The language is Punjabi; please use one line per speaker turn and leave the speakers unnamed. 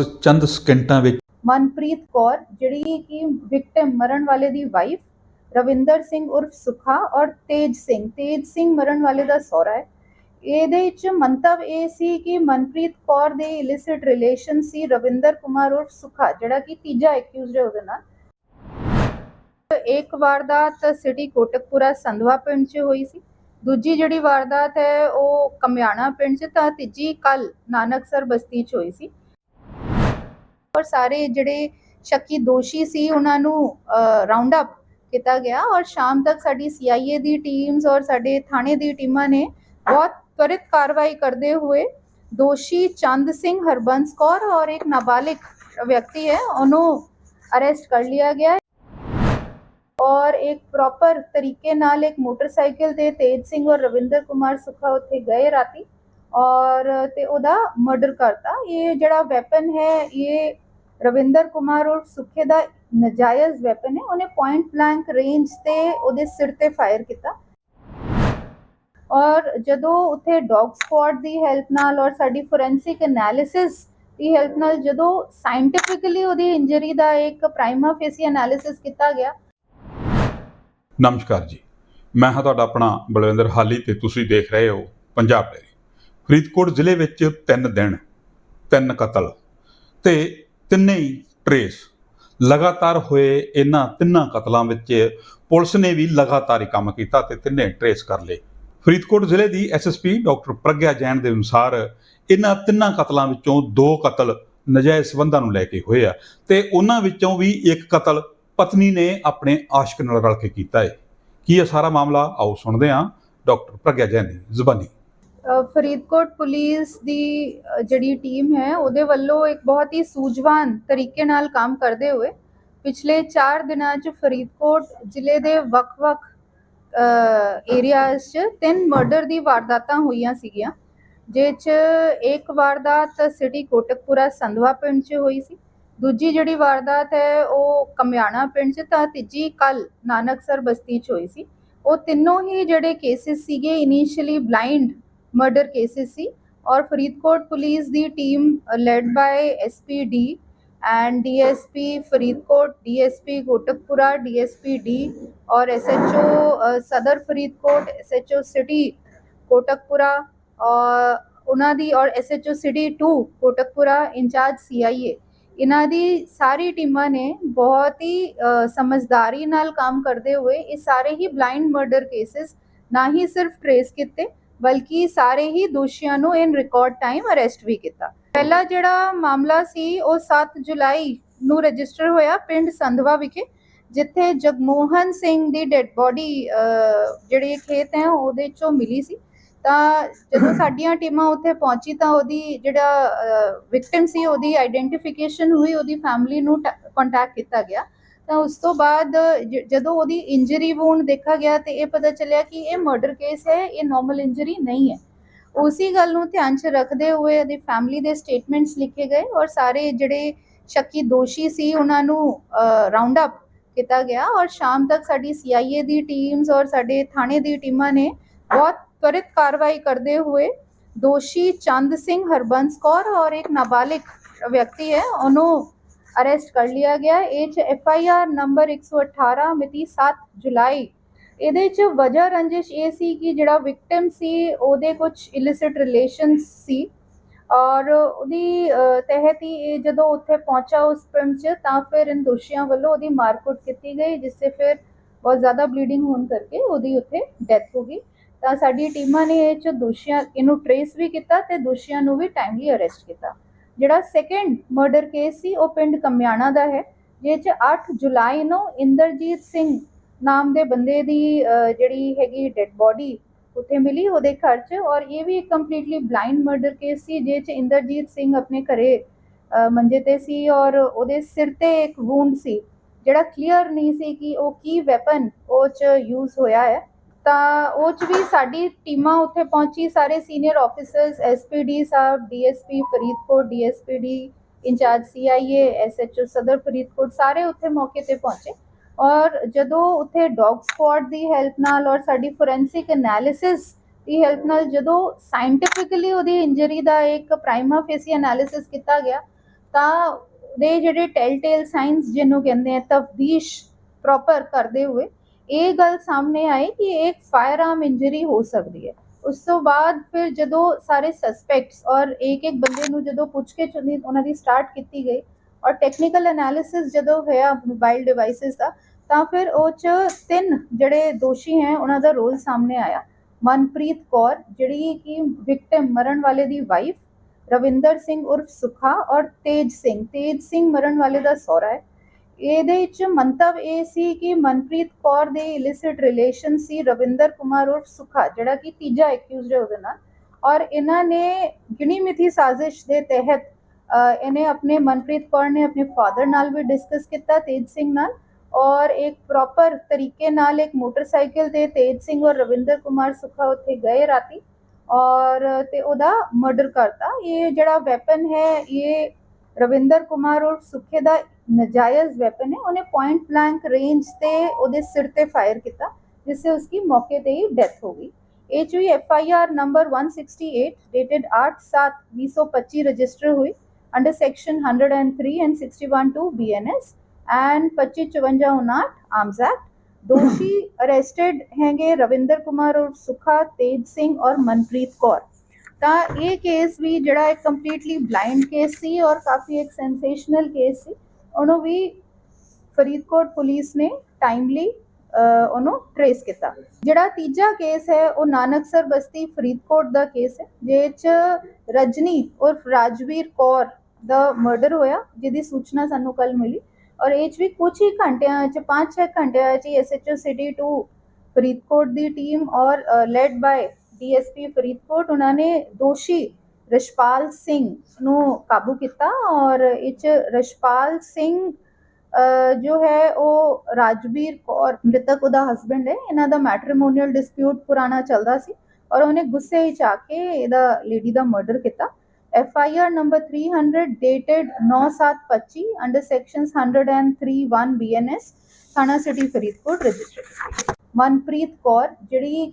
ਚੰਦ ਸਕਿੰਟਾਂ ਵਿੱਚ।
ਮਨਪ੍ਰੀਤ ਕੌਰ, ਜਿਹੜੀ ਕਿ ਵਿਕਟਮ ਮਰਨ ਵਾਲੇ ਦੀ ਵਾਈਫ ਰਵਿੰਦਰ ਸਿੰਘ ਉਰਫ ਸੁਖਾ ਔਰ ਤੇਜ ਸਿੰਘ। ਤੇਜ ਸਿੰਘ ਮਰਨ ਵਾਲੇ ਦਾ ਸਹੁਰਾ ਹੈ। ਇਹਦੇ ਵਿੱਚ ਮੰਤਵ ਇਹ ਸੀ ਕਿ ਮਨਪ੍ਰੀਤ ਕੌਰ ਦੇ ਇਲਿਸਿਟ ਰਿਲੇਸ਼ਨ ਸੀ ਰਵਿੰਦਰ ਕੁਮਾਰ ਉਰਫ ਸੁਖਾ, ਜਿਹੜਾ ਕਿ ਤੀਜਾ ਐਕਿਊਜ਼ਡ ਹੈ ਉਹਦੇ ਨਾਲ। ਇੱਕ ਵਾਰਦਾਤ ਸਿਟੀ ਕੋਟਕਪੂਰਾ ਸੰਧਵਾ ਪਿੰਡ 'ਚ ਹੋਈ ਸੀ। ਦੂਜੀ ਜਿਹੜੀ ਵਾਰਦਾਤ ਹੈ ਉਹ ਕਮਿਆਣਾ ਪਿੰਡ 'ਚ, ਤਾਂ ਤੀਜੀ ਕੱਲ ਨਾਨਕਸਰ ਬਸਤੀ 'ਚ ਹੋਈ ਸੀ। ਪਰ ਸਾਰੇ ਜਿਹੜੇ ਸ਼ੱਕੀ ਦੋਸ਼ੀ ਸੀ ਉਹਨਾਂ ਨੂੰ ਰਾਉਂਡ ਅਪ ਕੀਤਾ ਗਿਆ ਔਰ ਸ਼ਾਮ ਤੱਕ ਸਾਡੀ ਸੀਆਈਏ ਦੀ ਟੀਮਸ ਔਰ ਸਾਡੇ ਥਾਣੇ ਦੀ ਟੀਮਾਂ ਨੇ ਬਹੁਤ ਤਵਰਿਤ ਕਾਰਵਾਈ ਕਰਦੇ ਹੋਏ ਦੋਸ਼ੀ ਚੰਦ ਸਿੰਘ ਹਰਬੰਸ ਕੌਰ ਔਰ ਇੱਕ ਨਾਬਾਲਿਗ ਵਿਅਕਤੀ ਹੈ, ਉਹਨੂੰ ਅਰੈਸਟ ਕਰ ਲਿਆ ਗਿਆ ਔਰ ਇੱਕ ਪ੍ਰੋਪਰ ਤਰੀਕੇ ਨਾਲ ਇੱਕ ਮੋਟਰਸਾਈਕਲ ਤੇ ਤੇਜ ਸਿੰਘ ਔਰ ਰਵਿੰਦਰ ਕੁਮਾਰ ਸੁਖਾ ਉੱਥੇ ਗਏ ਰਾਤੀ ਔਰ ਤੇ ਉਹਦਾ ਮਰਡਰ ਕਰਤਾ। ਇਹ ਜਿਹੜਾ ਵੈਪਨ ਹੈ, ਇਹ ਰਵਿੰਦਰ ਕੁਮਾਰ ਔਰ ਸੁਖੇ ਦਾ ਨਜਾਇਜ਼ ਵੈਪਨ ਹੈ। ਉਹਨੇ ਪੁਆਇੰਟ ਬਲੈਂਕ ਰੇਂਜ ਤੇ ਉਹਦੇ ਸਿਰ ਤੇ ਫਾਇਰ ਕੀਤਾ। ਔਰ ਜਦੋਂ ਉੱਥੇ ਡੌਗ ਸਕੁਆਡ ਦੀ ਹੈਲਪ ਨਾਲ ਔਰ ਸਾਡੀ ਫੋਰੈਂਸਿਕ ਐਨਾਲਿਸਿਸ ਦੀ ਹੈਲਪ ਨਾਲ ਜਦੋਂ ਸਾਇੰਟੀਫਿਕਲੀ ਉਹਦੀ ਇੰਜਰੀ ਦਾ ਇੱਕ ਪ੍ਰਾਈਮਾ ਫੇਸੀ ਐਨਾਲਿਸਿਸ ਕੀਤਾ ਗਿਆ।
ਨਮਸਕਾਰ ਜੀ। ਮੈਂ ਹਾਂ ਤੁਹਾਡਾ ਆਪਣਾ ਬਲਵਿੰਦਰ ਹਾਲੀ ਤੇ ਤੁਸੀਂ ਦੇਖ ਰਹੇ ਹੋ ਪੰਜਾਬ ਡੇਰੀ ਫਰੀਦਕੋਟ ਜ਼ਿਲ੍ਹੇ ਵਿੱਚ ਤਿੰਨ ਦਿਨ, ਤਿੰਨ ਕਤਲ ਤੇ ਤਿੰਨੇ ਹੀ ਟਰੇਸ ਲਗਾਤਾਰ ਹੋਏ ਇਹਨਾਂ ਤਿੰਨਾਂ ਕਤਲਾਂ ਵਿੱਚ ਪੁਲਿਸ ਨੇ ਵੀ ਲਗਾਤਾਰ ਹੀ ਕੰਮ ਕੀਤਾ ਤੇ ਤਿੰਨੇ ਟਰੇਸ ਕਰ ਲਏ। ਫਰੀਦਕੋਟ ਜ਼ਿਲ੍ਹੇ ਦੀ ਐਸਐਸਪੀ ਡਾਕਟਰ ਪ੍ਰਗਿਆ ਜੈਨ ਦੇ ਅਨੁਸਾਰ ਇਹਨਾਂ ਤਿੰਨਾਂ ਕਤਲਾਂ ਵਿੱਚੋਂ ਦੋ ਕਤਲ ਨਜਾਇਜ਼ ਸਬੰਧਾਂ ਨੂੰ ਲੈ ਕੇ ਹੋਏ ਆ ਤੇ ਉਹਨਾਂ ਵਿੱਚੋਂ ਵੀ ਇੱਕ ਕਤਲ ਪਤਨੀ ਨੇ ਆਪਣੇ ਆਸ਼ਕ ਨਾਲ ਰਲ ਕੇ ਕੀਤਾ ਹੈ ਕੀ ਇਹ ਸਾਰਾ ਮਾਮਲਾ ਆਓ ਸੁਣਦੇ ਹਾਂ। ਡਾਕਟਰ ਪ੍ਰਗਿਆ ਜੈਨ ਦੀ ਜ਼ੁਬਾਨੀ।
ਫਰੀਦਕੋਟ ਪੁਲਿਸ ਦੀ ਜਿਹੜੀ ਟੀਮ ਹੈ, ਉਹਦੇ ਵੱਲੋਂ ਇੱਕ ਬਹੁਤ ਹੀ ਸੂਝਵਾਨ ਤਰੀਕੇ ਨਾਲ ਕੰਮ ਕਰਦੇ ਹੋਏ ਪਿਛਲੇ 4 ਦਿਨਾਂ 'ਚ ਫਰੀਦਕੋਟ ਜ਼ਿਲ੍ਹੇ ਦੇ ਵੱਖ-ਵੱਖ ਏਰੀਆਜ਼ 'ਚ ਤਿੰਨ ਮਰਡਰ ਦੀ ਵਾਰਦਾਤਾਂ ਹੋਈਆਂ ਸੀਗੀਆਂ ਜਿਹ 'ਚ ਇੱਕ ਵਾਰਦਾਤ ਸਿਟੀ ਕੋਟਕਪੁਰਾ ਸੰਧਵਾ ਪਿੰਡ 'ਚ ਹੋਈ ਸੀ, ਦੂਜੀ ਜਿਹੜੀ ਵਾਰਦਾਤ ਹੈ, ਉਹ ਕਮਿਆਣਾ ਪਿੰਡ 'ਚ, ਤਾਂ ਤੀਜੀ ਕੱਲ ਨਾਨਕਸਰ ਬਸਤੀ 'ਚ ਹੋਈ ਸੀ। ਉਹ ਤਿੰਨੋਂ ਹੀ ਜਿਹੜੇ ਕੇਸਿਸ ਸੀਗੇ ਇਨੀਸ਼ੀਅਲੀ ਬਲਾਈਂਡ ਮਰਡਰ ਕੇਸਿਸ ਸੀ ਔਰ Faridkot police the team led by SPD and DSP Faridkot DSP Kotkapura DSP D ਔਰ SHO Sadar Faridkot SHO city Kotkapura ਔਰ ਉਹਨਾਂ ਦੀ ਔਰ SHO city 2 Kotkapura incharge CIA ਇਹਨਾਂ ਦੀ ਸਾਰੀ ਟੀਮਾਂ ਨੇ ਬਹੁਤ ਹੀ ਅ, ਸਮਝਦਾਰੀ ਨਾਲ ਕੰਮ ਕਰਦੇ ਹੋਏ ਇਹ ਸਾਰੇ ਹੀ ਬਲਾਈਂਡ ਮਰਡਰ ਕੇਸਿਸ ਨਾ ਹੀ ਸਿਰਫ ਟ੍ਰੇਸ ਕੀਤੇ ਬਲਕਿ ਸਾਰੇ ਹੀ ਦੋਸ਼ੀਆਂ ਨੂੰ ਇਨ ਰਿਕਾਰਡ ਟਾਈਮ ਅਰੈਸਟ ਵੀ ਕੀਤਾ। ਪਹਿਲਾ ਜਿਹੜਾ ਮਾਮਲਾ ਸੀ, ਉਹ 7 ਜੁਲਾਈ ਨੂੰ ਰਜਿਸਟਰ ਹੋਇਆ ਪਿੰਡ ਸੰਧਵਾ ਵਿਖੇ, ਜਿੱਥੇ ਜਗਮੋਹਨ ਸਿੰਘ ਦੀ ਡੈੱਡ ਬੋਡੀ ਜਿਹੜੇ ਖੇਤ ਹੈ ਉਹਦੇ ਚੋਂ ਮਿਲੀ ਸੀ। ਤਾਂ ਜਦੋਂ ਸਾਡੀਆਂ ਟੀਮਾਂ ਉੱਥੇ ਪਹੁੰਚੀ ਤਾਂ ਉਹਦੀ ਜਿਹੜਾ ਵਿਕਟਿਮ ਸੀ, ਉਹਦੀ ਆਈਡੈਂਟੀਫਿਕੇਸ਼ਨ ਹੋਈ, ਉਹਦੀ ਫੈਮਿਲੀ ਨੂੰ ਕੰਟੈਕਟ ਕੀਤਾ ਗਿਆ। ਤਾਂ ਉਸ ਤੋਂ ਬਾਅਦ ਜਦੋਂ ਉਹਦੀ ਇੰਜਰੀ ਵੂਨ ਦੇਖਿਆ ਗਿਆ ਤੇ ਇਹ ਪਤਾ ਚੱਲਿਆ ਕਿ ਇਹ ਮਰਡਰ ਕੇਸ ਹੈ, ਇਹ ਨਾਰਮਲ ਇੰਜਰੀ ਨਹੀਂ ਹੈ। ਉਸੇ ਗੱਲ ਨੂੰ ਧਿਆਨ 'ਚ ਰੱਖਦੇ ਹੋਏ ਇਹਦੀ ਫੈਮਿਲੀ ਦੇ ਸਟੇਟਮੈਂਟਸ ਲਿਖੇ ਗਏ ਔਰ ਸਾਰੇ ਜਿਹੜੇ ਸ਼ੱਕੀ ਦੋਸ਼ੀ ਸੀ ਉਹਨਾਂ ਨੂੰ ਰਾਉਂਡ ਅਪ ਕੀਤਾ ਗਿਆ ਔਰ ਸ਼ਾਮ ਤੱਕ ਸਾਡੀ ਸੀਆਈਏ ਦੀ ਟੀਮਸ ਔਰ ਸਾਡੇ ਥਾਣੇ ਦੀ ਟੀਮਾਂ ਨੇ ਬਹੁਤ ਤਰਿਤ ਕਾਰਵਾਈ ਕਰਦੇ ਹੋਏ ਦੋਸ਼ੀ ਚੰਦ ਸਿੰਘ ਹਰਬੰਸ ਕੌਰ ਔਰ ਇੱਕ ਨਾਬਾਲਿਗ ਵਿਅਕਤੀ ਹੈ, ਉਹਨੂੰ ਅਰੈਸਟ ਕਰ ਲਿਆ ਗਿਆ ਇਹ ਚ ਐਫ ਆਈ ਆਰ ਨੰਬਰ 118 ਮਿਤੀ 7 ਜੁਲਾਈ। ਇਹਦੇ ਚ ਵਜ੍ਹਾ ਰੰਜਿਸ਼ ਇਹ ਸੀ ਕਿ ਜਿਹੜਾ ਵਿਕਟਮ ਸੀ, ਉਹਦੇ ਕੁਝ ਇਲਿਸਿਟ ਰਿਲੇਸ਼ਨਸ ਸੀ। ਔਰ ਉਹਦੀ ਤਹਿਤ ਹੀ ਇਹ ਜਦੋਂ ਉੱਥੇ ਪਹੁੰਚਾ ਉਸ ਪਿੰਡ 'ਚ, ਤਾਂ ਫਿਰ ਇਨ ਦੋਸ਼ੀਆਂ ਵੱਲੋਂ ਉਹਦੀ ਮਾਰਕੁੱਟ ਕੀਤੀ ਗਈ, ਜਿਸ ਤੇ ਫਿਰ ਬਹੁਤ ਜ਼ਿਆਦਾ ਬਲੀਡਿੰਗ ਹੋਣ ਕਰਕੇ ਉਹਦੀ ਉੱਥੇ ਡੈਥ ਹੋ ਗਈ। ਤਾਂ ਸਾਡੀ ਟੀਮਾਂ ਨੇ ਇਹ ਚ ਦੋਸ਼ੀਆਂ, ਇਹਨੂੰ ਟਰੇਸ ਵੀ ਕੀਤਾ ਤੇ ਦੋਸ਼ੀਆਂ ਨੂੰ ਵੀ ਟਾਈਮਲੀ ਅਰੈਸਟ ਕੀਤਾ। ਜਿਹੜਾ ਸੈਕੰਡ ਮਰਡਰ ਕੇਸ ਸੀ, ਉਹ ਪਿੰਡ ਕਮਿਆਣਾ ਦਾ ਹੈ, ਜਿਹ ਚ 8 ਜੁਲਾਈ ਨੂੰ ਇੰਦਰਜੀਤ ਸਿੰਘ ਨਾਮ ਦੇ ਬੰਦੇ ਦੀ ਜਿਹੜੀ ਹੈਗੀ ਡੈੱਡ ਬੋਡੀ ਉੱਥੇ ਮਿਲੀ ਉਹਦੇ ਘਰ 'ਚ ਔਰ ਇਹ ਵੀ ਕੰਪਲੀਟਲੀ ਬਲਾਈਂਡ ਮਰਡਰ ਕੇਸ ਸੀ ਜਿਹਦੇ 'ਚ ਇੰਦਰਜੀਤ ਸਿੰਘ ਆਪਣੇ ਘਰੇ ਮੰਜੇ ਤੇ ਸੀ ਔਰ ਉਹਦੇ ਸਿਰ ਤੇ ਇੱਕ ਵੂੰਡ ਸੀ, ਜਿਹੜਾ ਕਲੀਅਰ ਨਹੀਂ ਸੀ ਕਿ ਉਹ ਕੀ ਵੈਪਨ ਉਹ 'ਚ ਯੂਜ਼ ਹੋਇਆ ਹੈ। ਤਾਂ ਉਹ 'ਚ ਵੀ ਸਾਡੀ ਟੀਮਾਂ ਉੱਥੇ ਪਹੁੰਚੀ, ਸਾਰੇ ਸੀਨੀਅਰ ਆਫੀਸਰਸ ਐਸਪੀਡੀ ਸਾਹਿਬ DSP Faridkot DSPD incharge CIA SHO Sadar Faridkot, ਸਾਰੇ ਉੱਥੇ ਮੌਕੇ ਤੇ ਪਹੁੰਚੇ। ਔਰ ਜਦੋਂ ਉੱਥੇ ਡੌਗ ਸਕੁਆਡ ਦੀ ਹੈਲਪ ਨਾਲ ਔਰ ਸਾਡੀ ਫੋਰੈਂਸਿਕ ਐਨਾਲਿਸਿਸ ਦੀ ਹੈਲਪ ਨਾਲ ਜਦੋਂ ਸਾਇੰਟੀਫਿਕਲੀ ਉਹਦੀ ਇੰਜਰੀ ਦਾ ਇੱਕ ਪ੍ਰਾਈਮਾ ਫੇਸੀ ਐਨਾਲਿਸਿਸ ਕੀਤਾ ਗਿਆ, ਤਾਂ ਦੇ ਜਿਹੜੇ ਟੈਲ ਟੇਲ ਸਾਈਨਸ ਜਿਹਨੂੰ ਕਹਿੰਦੇ ਆ ਤਫਦੀਸ਼ ਪ੍ਰੋਪਰ ਕਰਦੇ ਹੋਏ ਇਹ ਗੱਲ ਸਾਹਮਣੇ ਆਈ ਕਿ ਇੱਕ ਫਾਇਰ ਆਰਮ ਇੰਜਰੀ ਹੋ ਸਕਦੀ ਹੈ। ਉਸ ਤੋਂ ਬਾਅਦ ਫਿਰ ਜਦੋਂ ਸਾਰੇ ਸਸਪੈਕਟਸ ਔਰ ਇੱਕ ਇੱਕ ਬੰਦੇ ਨੂੰ ਜਦੋਂ ਪੁੱਛ ਕੇ ਉਹਨਾਂ ਦੀ ਸਟਾਰਟ ਕੀਤੀ ਗਈ ਔਰ ਟੈਕਨੀਕਲ ਐਨਾਲਿਸਿਸ ਜਦੋਂ ਹੋਇਆ ਮੋਬਾਈਲ ਡਿਵਾਈਸਸ ਦਾ, ਤਾਂ ਫਿਰ ਉਹ ਚ ਤਿੰਨ ਜਿਹੜੇ ਦੋਸ਼ੀ ਹੈ ਉਹਨਾਂ ਦਾ ਰੋਲ ਸਾਹਮਣੇ ਆਇਆ। ਮਨਪ੍ਰੀਤ ਕੌਰ, ਜਿਹੜੀ ਕਿ ਵਿਕਟਮ ਮਰਨ ਵਾਲੇ ਦੀ ਵਾਈਫ ਰਵਿੰਦਰ ਸਿੰਘ ਉਰਫ ਸੁਖਾ ਔਰ ਤੇਜ ਸਿੰਘ। ਤੇਜ ਸਿੰਘ ਮਰਨ ਵਾਲੇ ਦਾ ਸਹੁਰਾ ਹੈ। ਇਹਦੇ ਵਿੱਚ ਮੰਤਵ ਇਹ ਸੀ ਕਿ ਮਨਪ੍ਰੀਤ ਕੌਰ ਦੇ ਇਲਿਸਿਟ ਰਿਲੇਸ਼ਨ ਸੀ ਰਵਿੰਦਰ ਕੁਮਾਰ ਉਰਫ ਸੁਖਾ, ਜਿਹੜਾ ਕਿ ਤੀਜਾ ਐਕਿਊਜ਼ਡ ਹੈ ਉਹਦੇ ਨਾਲ। ਔਰ ਇਹਨਾਂ ਨੇ ਗਿਣੀ ਮਿਥੀ ਸਾਜ਼ਿਸ਼ ਦੇ ਤਹਿਤ ਇਹਨੇ ਆਪਣੇ, ਮਨਪ੍ਰੀਤ ਕੌਰ ਨੇ ਆਪਣੇ ਫਾਦਰ ਨਾਲ ਵੀ ਡਿਸਕਸ ਕੀਤਾ, ਤੇਜ ਸਿੰਘ ਨਾਲ। ਔਰ ਇੱਕ ਪ੍ਰੋਪਰ ਤਰੀਕੇ ਨਾਲ ਇੱਕ ਮੋਟਰਸਾਈਕਲ ਤੇ ਤੇਜ ਸਿੰਘ ਔਰ ਰਵਿੰਦਰ ਕੁਮਾਰ ਸੁਖਾ ਉੱਥੇ ਗਏ ਰਾਤੀ। ਔਰ ਤੇ ਉਹਦਾ ਮਰਡਰ ਕਰਤਾ। ਇਹ ਜਿਹੜਾ ਵੈਪਨ ਹੈ, ਇਹ ਰਵਿੰਦਰ ਕੁਮਾਰ ਔਰ ਸੁਖੇ ਦਾ ਨਜਾਇਜ਼ ਵੈਪਨ ਹੈ। ਉਹਨੇ ਪੁਆਇੰਟ ਬਲੈਂਕ ਰੇਂਜ ਤੇ ਉਹਦੇ ਸਿਰ ਤੇ ਫਾਇਰ ਕੀਤਾ ਜਿਸ ਸੇ ਉਸकी ਮੌਕੇ ਤੇ ਹੀ ਡੈਥ ਹੋ ਗਈ। ਇਹ ਚੋਈ F I R number 168 dated 8/7/2025 register ਹੋਈ under section 103 and 612 BNS and 2554 arms act ਦੋਸ਼ੀ ਅਰੈਸਟਡ ਹੈਗੇ ਰਵਿੰਦਰ ਕੁਮਾਰ ਔਰ ਸੁਖਾ, ਤੇਜ ਸਿੰਘ ਔਰ ਮਨਪ੍ਰੀਤ ਕੌਰ। ਤਾਂ ਇਹ ਕੇਸ ਵੀ ਜਿਹੜਾ ਇੱਕ ਕੰਪਲੀਟਲੀ ਬਲਾਈਂਡ ਕੇਸ ਸੀ ਔਰ ਕਾਫੀ ਇੱਕ ਸੈਂਸੇਸ਼ਨਲ ਕੇਸ ਸੀ। ਉਹਨੂੰ ਵੀ ਫਰੀਦਕੋਟ ਪੁਲਿਸ ਨੇ ਟਾਈਮਲੀ ਉਹਨੂੰ ਟ੍ਰੇਸ ਕੀਤਾ। ਜਿਹੜਾ ਤੀਜਾ ਕੇਸ ਹੈ, ਉਹ ਨਾਨਕਸਰ ਬਸਤੀ ਫਰੀਦਕੋਟ ਦਾ ਕੇਸ ਹੈ ਜਿਹ ਚ ਰਜਨੀ ਔਰ ਰਾਜਵੀਰ ਕੌਰ ਦਾ ਮਰਡਰ ਹੋਇਆ, ਜਿਹਦੀ ਸੂਚਨਾ ਸਾਨੂੰ ਕੱਲ ਮਿਲੀ। ਔਰ ਇਹ 'ਚ ਵੀ ਕੁਝ ਹੀ ਘੰਟਿਆਂ ਚ 5-6 ਘੰਟਿਆਂ ਚ ਐਸਐਚਓ ਸਿਟੀ 2 ਫਰੀਦਕੋਟ ਦੀ ਟੀਮ ਔਰ ਲੈਡ ਬਾय ਡੀਐਸਪੀ ਫਰੀਦਕੋਟ, ਉਹਨਾਂ ਨੇ ਦੋਸ਼ੀ ਰਸ਼ਪਾਲ ਸਿੰਘ ਨੂੰ ਕਾਬੂ ਕੀਤਾ ਔਰ ਇਹ 'ਚ ਰਸ਼ਪਾਲ ਸਿੰਘ ਜੋ ਹੈ ਉਹ ਰਾਜਵੀਰ ਕੌਰ, ਮ੍ਰਿਤਕ ਉਹਦਾ ਹਸਬੰਡ ਹੈ। ਇਹਨਾਂ ਦਾ ਮੈਟ੍ਰੀਮੋਨੀਅਲ ਡਿਸਪਿਊਟ ਪੁਰਾਣਾ ਚੱਲਦਾ ਸੀ ਔਰ ਉਹਨੇ ਗੁੱਸੇ ਵਿੱਚ ਆ ਕੇ ਇਹਦਾ ਲੇਡੀ ਦਾ ਮਰਡਰ ਕੀਤਾ। F I R number 300 dated 9725 under sections 103 1 BNS ਥਾਣਾ ਸਿਟੀ ਫਰੀਦਕੋਟ ਰਜਿਸਟਰਡ ਮਨਪ੍ਰੀਤ ਕੌਰ, ਜਿਹੜੀ